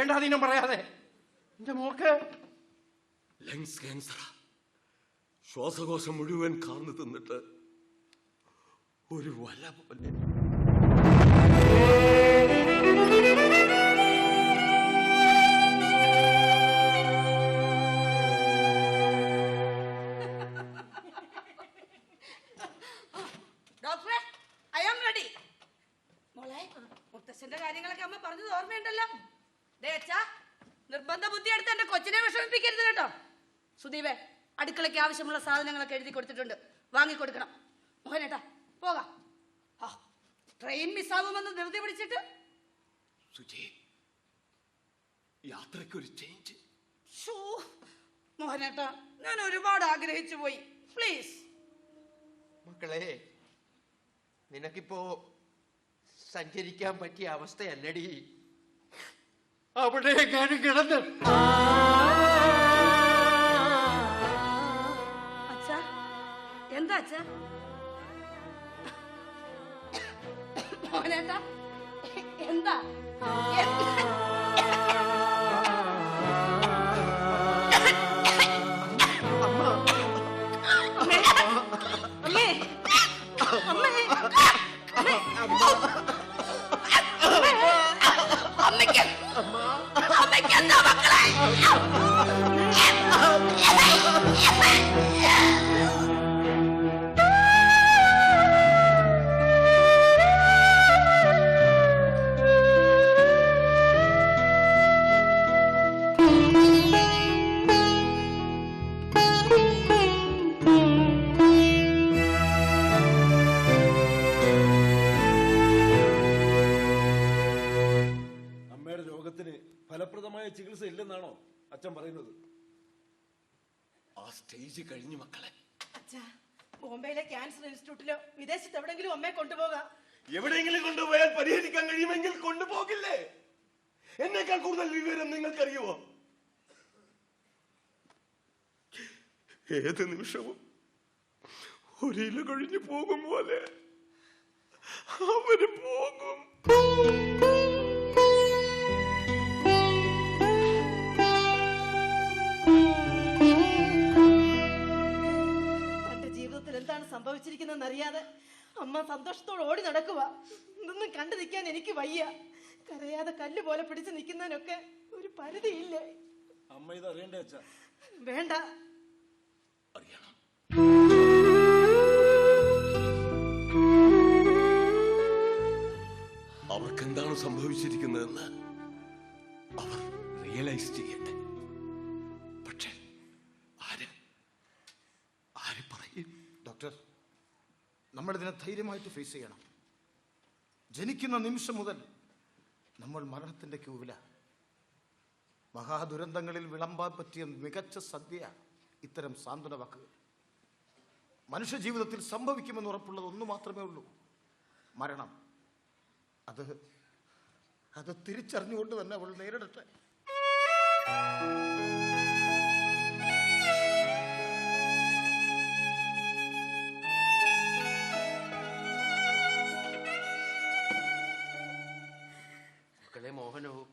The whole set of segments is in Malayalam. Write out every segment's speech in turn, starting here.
വേണ്ടാതീനം പറയാതെ. എന്റെ മോക്ക്. ലങ്സ് ക്യാൻസറാ. ശ്വാസകോശം മുഴുവൻ കാർന്നു തിന്നിട്ട് ഒരു വല പോലെ. നിർബന്ധ ബുദ്ധി എടുത്ത് എന്റെ കൊച്ചിനെ വിഷമിപ്പിക്കരുത് കേട്ടോ. സുദീപേ അടുക്കളയ്ക്ക് ആവശ്യമുള്ള സാധനങ്ങളൊക്കെ എഴുതി കൊടുത്തിട്ടുണ്ട്. വാങ്ങിക്കൊടുക്കണം. മോഹനേട്ടാ പോകാം. ആ ട്രെയിൻ മിസ്സാവുമെന്ന് ധൃതി പിടിച്ചിട്ട്. സുജി യാത്രയ്ക്കൊരു ചേഞ്ച് ഷൂ മോഹനേട്ടാ ഞാൻ ഒരുപാട് ആഗ്രഹിച്ചു പോയി. പ്ലീസ് മക്കളെ നിനക്കിപ്പോ സഞ്ചരിക്കാൻ പറ്റിയ അവസ്ഥയല്ലടി. അവിടെ ഞാൻ കിടന്ന് എന്താ അച്ഛാ? മോനേട്ടാ എന്താ? ഫലപ്രദമായ ചികിത്സ ഇല്ലെന്നാണോ അച്ഛൻ പറയുന്നത്? ആ സ്റ്റേജ് കഴിഞ്ഞു മക്കളെ. അച്ഛാ ബോംബെയിലെ ക്യാൻസർ ഇൻസ്റ്റിറ്റ്യൂട്ടിലോ വിദേശത്ത് എവിടെങ്കിലും അമ്മയെ കൊണ്ടുപോകാം. എവിടെയെങ്കിലും കൊണ്ടുപോയാൽ പരിഹരിക്കാൻ കഴിയുമെങ്കിൽ കൊണ്ടുപോകില്ലേ? എന്നേക്കാൾ കൂടുതൽ വിവരം നിങ്ങൾക്കറിയുമോ ഏത് നിമിഷവും ഒരില കഴിഞ്ഞു പോകും പോലെ. അവർ പോകും. എന്താണ് സംഭവിച്ചിരിക്കുന്നതെന്ന് അറിയാതെ അമ്മ സന്തോഷത്തോടെ ഓടി നടക്കുക ഇതൊന്നും കണ്ടു നിൽക്കാൻ എനിക്ക് വയ്യ. കരയാതെ കല്ല് പോലെ പിടിച്ചു നിൽക്കുന്നതിനൊക്കെ ഒരു പരിധിയില്ലേ. അമ്മ ഇത് അറിയണ്ടേ അച്ഛ? വേണ്ട. അറിയണം. അവർക്ക് എന്താണ് സംഭവിച്ചിരിക്കുന്നതെന്ന് അവർ റിയലൈസ് ചെയ്യട്ടെ. നമ്മളിതിനെ ധൈര്യമായിട്ട് ഫേസ് ചെയ്യണം. ജനിക്കുന്ന നിമിഷം മുതൽ നമ്മൾ മരണത്തിന്റെ ക്യൂവില. മഹാദുരന്തങ്ങളിൽ വിളമ്പാൻ പറ്റിയ മികച്ച സദ്യ ഇത്തരം സാന്ത്വന വാക്കുകൾ. മനുഷ്യ ജീവിതത്തിൽ സംഭവിക്കുമെന്ന് ഉറപ്പുള്ളത് ഒന്ന് മാത്രമേ ഉള്ളൂ. മരണം. അത് അത് തിരിച്ചറിഞ്ഞുകൊണ്ട് തന്നെ അവൾ നേരിടട്ടെ. മക്കളെ മോഹനവും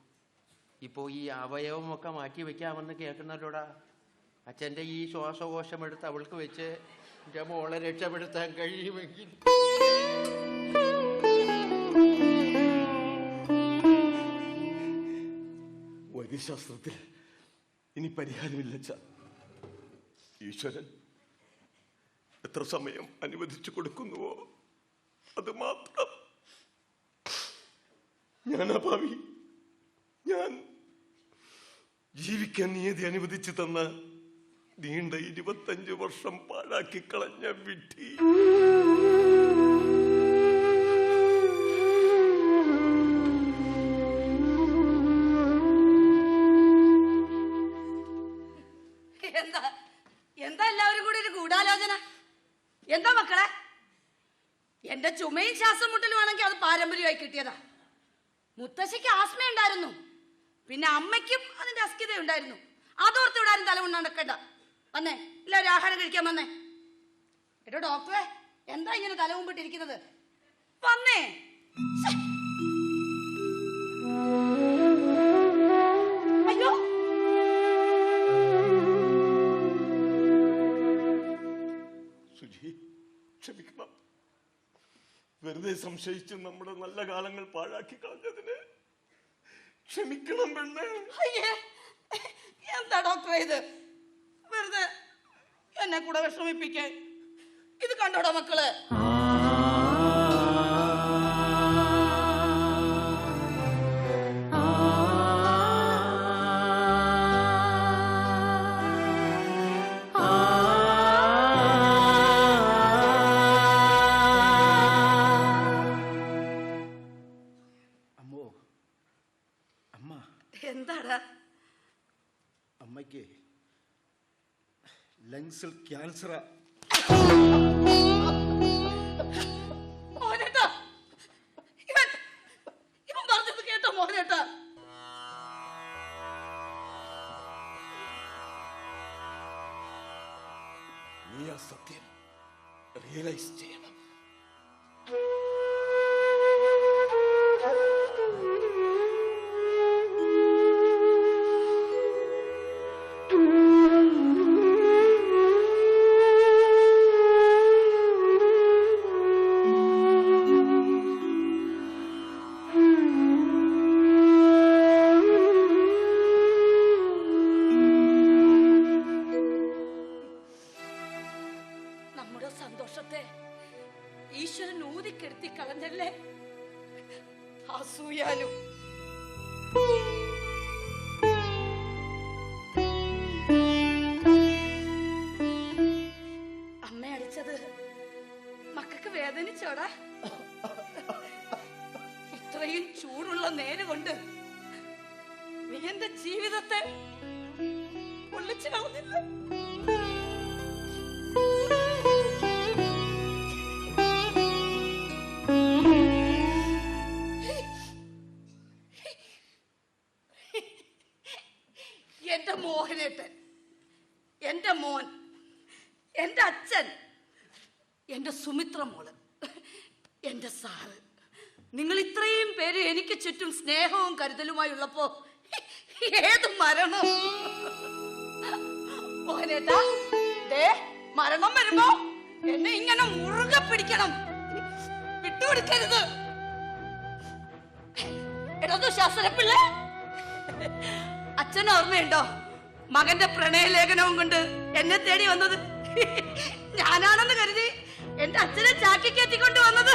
ഇപ്പോ ഈ അവയവമൊക്കെ മാറ്റി വെക്കാമെന്ന് കേൾക്കുന്നല്ലോടാ അച്ഛന്റെ ഈ ശ്വാസകോശം എടുത്ത് അവൾക്ക് വെച്ച് എന്റെ മോളെ രക്ഷപ്പെടുത്താൻ കഴിയുമെങ്കിൽ. വൈദ്യശാസ്ത്രത്തിൽ ഇനി പരിഹാരമില്ല ഈശ്വരൻ എത്ര സമയം അനുവദിച്ചു കൊടുക്കുന്നുവോ? അത് മാത്രം. ഞാൻ അഭാവി ഞാൻ ജീവിക്കാൻ നീതി അനുവദിച്ചു തന്ന നീണ്ട ഇരുപത്തഞ്ചു വർഷം പാഴാക്കി കളഞ്ഞ വിട്ടി എന്താ? എന്താ എല്ലാവരും കൂടി ഒരു ഗൂഢാലോചന? എന്താ മക്കളെ? എന്റെ ചുമയും ശ്വാസം മുട്ടലുമാണെങ്കിൽ അത് പാരമ്പര്യമായി കിട്ടിയതാ. മുത്തശ്ശിക്ക് ആസ്മ ഉണ്ടായിരുന്നു. പിന്നെ അമ്മയ്ക്കും അതിന്റെ അസ്കിത ഉണ്ടായിരുന്നു. അതോർത്ത് ഇവിടെ ആരും തലമുണ്ട നടക്കണ്ട. വന്നേ എല്ലാവരും ആഹാരം കഴിക്കാൻ വന്നേ. എടോ ഡോക്ടറെ എന്താ ഇങ്ങനെ തല മുമ്പിട്ടിരിക്കുന്നത് വന്നേ. വെറുതെ സംശയിച്ച് നമ്മുടെ നല്ല കാലങ്ങൾ പാഴാക്കി കളഞ്ഞതിന് ക്ഷമിക്കണം പെണ്ണേ. എന്താ ഡോക്ടറെ ഇത്? വെറുതെ എന്നെ കൂടെ വിഷമിപ്പിക്കേ ഇത് കണ്ടോടാ മക്കൾ? അമ്മയ്ക്ക് ലങ്സിൽ ക്യാൻസറാ. നീ ആ സത്യം റിയലൈസ് ചെയ്യണം. ഈശ്വരൻ ഊതിക്കെടുത്തി കളഞ്ഞല്ലേ? അസൂയാലും. അമ്മ അടിച്ചത് മക്കൾക്ക് വേദനിച്ചോടാ. ഇത്രയും ചൂടുള്ള നേര് കൊണ്ട് നീ എന്റെ ജീവിതത്തെ പൊള്ളിച്ചു കളഞ്ഞില്ല? മോഹനേട്ടൻ. എന്റെ മോൻ എന്റെ അച്ഛൻ എന്റെ സുമിത്ര മോൾ എന്റെ സാറ്. നിങ്ങൾ ഇത്രയും പേര് എനിക്ക് ചുറ്റും സ്നേഹവും കരുതലുമായി ഉള്ളപ്പോ ഏത് മരണം? മോഹനേട്ടാ ദേ മരണം വരുമ്പോ എന്നെ ഇങ്ങനെ മുറുകെ പിടിക്കണം. വിട്ടുകൊടുക്കരുത്. എടോ ശാസ്ത്രപ്പിള്ള അച്ഛൻ ഓർമ്മയുണ്ടോ മകന്റെ പ്രണയലേഖനവും കൊണ്ട് എന്നെ തേടി വന്നത്. ഞാനാണെന്ന് കരുതി എന്റെ അച്ഛനെ ചാക്കി കയറ്റിക്കൊണ്ട് വന്നത്.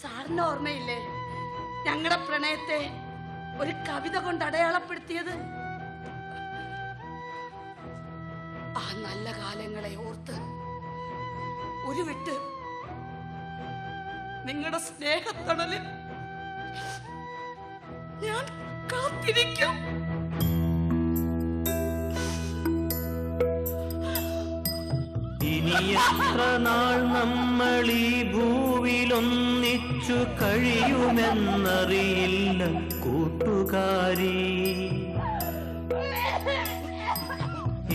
സാറിന് ഓർമ്മയില്ലേ? ഞങ്ങളുടെ പ്രണയത്തെ ഒരു കവിത കൊണ്ട് അടയാളപ്പെടുത്തിയത്. ആ നല്ല കാലങ്ങളെ ഓർത്ത് ഒരു വിട്ട് നിങ്ങളുടെ സ്നേഹത്തണൽ ഞാൻ കാത്തിരിക്കും. ഇനി എത്ര നാൾ നമ്മൾ ഈ ഭൂവിലൊന്നിച്ചു കഴിയുമെന്നറിയില്ല കൂട്ടുകാരി.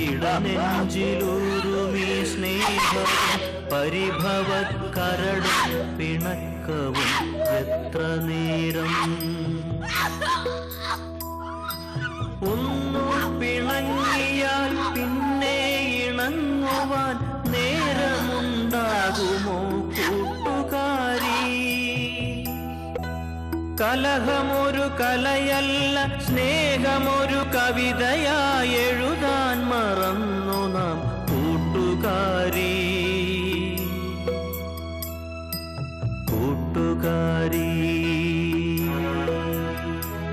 ഇടനെഞ്ചിലൂരുമീ സ്നേഹം പരിഭവക്കരടും പിണക്കവും എത്ര നേരം? ഒന്നു പിണങ്ങിയാൽ പിന്നെ ഇണങ്ങുവാൻ നേരമുണ്ടാകുമോ കൂട്ടുകാരി? കലഹമൊരു കലയല്ല സ്നേഹമൊരു കവിതയായി എഴുതാൻ മറന്നു നാം കൂട്ടുകാരി. കൂട്ടുകാരീ.